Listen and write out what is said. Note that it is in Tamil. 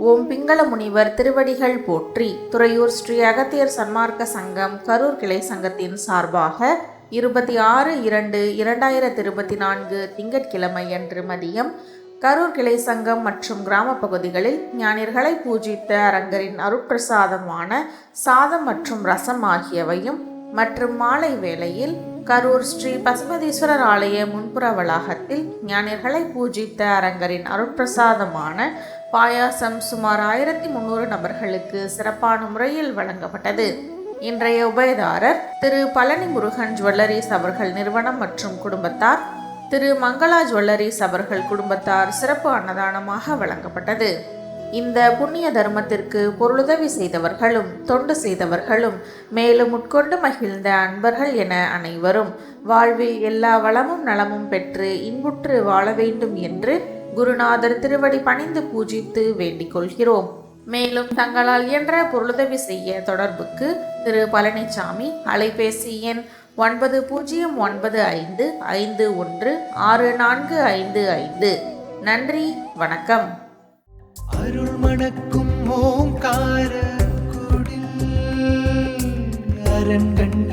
ஓம் பிங்கள முனிவர் திருவடிகள் போற்றி துறையூர் ஸ்ரீ அகத்தியர் சன்மார்க்க சங்கம் கரூர் கிளை சங்கத்தின் சார்பாக இருபத்தி ஆறு இரண்டு இரண்டாயிரத்தி இருபத்தி நான்கு திங்கட்கிழமை அன்று மதியம் கரூர் கிளை சங்கம் மற்றும் கிராம பகுதிகளில் ஞானியர்களை பூஜித்த அரங்கரின் அருட்பிரசாதமான சாதம் மற்றும் ரசம் ஆகியவையும் மற்றும் மாலை வேளையில் கரூர் ஸ்ரீ பசுமதீஸ்வரர் ஆலய முன்புற வளாகத்தில் ஞானியர்களை பூஜித்த அரங்கரின் அருட்பிரசாதமான பாயாசம் சுமார் ஆயிரத்தி முந்நூறு நபர்களுக்கு சிறப்பான முறையில் வழங்கப்பட்டது. இன்றைய உபயதாரர் திரு பழனி முருகன் ஜுவல்லரிஸ் அவர்கள் நிறுவனம் மற்றும் குடும்பத்தார் திரு மங்களா ஜுவல்லரிஸ் அவர்கள் குடும்பத்தார் சிறப்பு அன்னதானமாக வழங்கப்பட்டது. இந்த புண்ணிய தர்மத்திற்கு பொருளுதவி செய்தவர்களும் தொண்டு செய்தவர்களும் மேலும் உட்கொண்டு மகிழ்ந்த அன்பர்கள் என அனைவரும் வாழ்வில் எல்லா வளமும் நலமும் பெற்று இன்புற்று வாழ வேண்டும் என்று குருநாதர் திருவடி பணிந்து பூஜித்து வேண்டிக் கொள்கிறோம். மேலும் தங்களால் இயன்ற பொருளுதவி செய்ய தொடர்புக்கு திரு பழனிசாமி அலைபேசி எண் ஒன்பது பூஜ்ஜியம் ஒன்பது ஐந்து ஐந்து ஒன்று ஆறு நான்கு ஐந்து ஐந்து. நன்றி வணக்கம். அருள் மணக்கும் ஓங்கார குடில் அரண்கண்